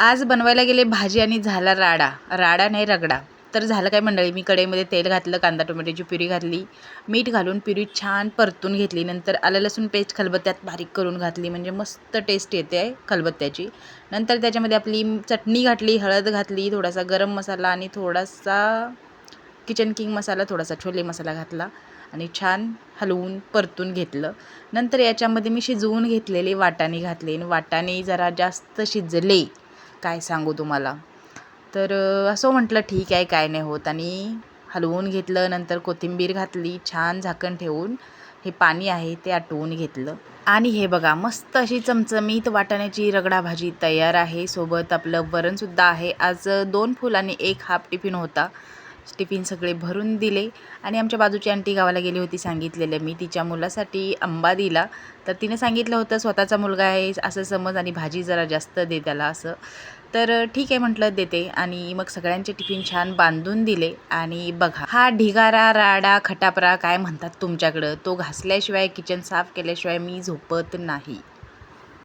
आज बनवायला गेले भाजी आणि झाला राडा. राडा नाही रगडा. तर झालं काय मंडळी? मी कढईमध्ये तेल घातलं कांदा टोमॅटोची प्युरी घातली मीठ घालून प्युरी छान परतून घेतली. नंतर आलं लसूण पेस्ट खलबत्त्यात बारीक करून घातली. म्हणजे मस्त टेस्ट येते आहे खलबत्त्याची. नंतर त्याच्यामध्ये आपली चटणी घातली हळद घातली थोडासा गरम मसाला आणि थोडासा किचन किंग मसाला थोडासा छोले मसाला घातला आणि छान हलवून परतून घेतलं. नंतर याच्यामध्ये मी शिजवून घेतलेले वाटाणे घातले. आणि वाटाणे जरा जास्त शिजले. काय सांगू तुम्हाला? तर असं म्हटलं ठीक आहे काय नाही होत. आणि हलवून घेतलं नंतर कोथिंबीर घातली छान झाकण ठेवून हे पाणी आहे ते आटवून घेतलं. आणि हे बघा मस्त अशी चमचमीत वाटाण्याची रगडा भाजी तयार आहे. सोबत आपलं वरणसुद्धा आहे. आज दोन फुल आणि एक हाफ टिफिन होता. टिफिन सगळे भरून दिले. आणि आमच्या बाजूची आंटी गावाला गेली होती सांगितलेलं. मी तिच्या मुलासाठी आंबा दिला. तर तिने सांगितलं होतं स्वतःचा मुलगा आहे असं समज आणि भाजी जरा जास्त दे त्याला असं. तर ठीक आहे म्हटलं देते. आणि मग सगळ्यांचे टिफिन छान बांधून दिले. आणि बघा हा ढिगारा राडा खटापरा काय म्हणतात तुमच्याकडं? तो घासल्याशिवाय किचन साफ केल्याशिवाय मी झोपत नाही.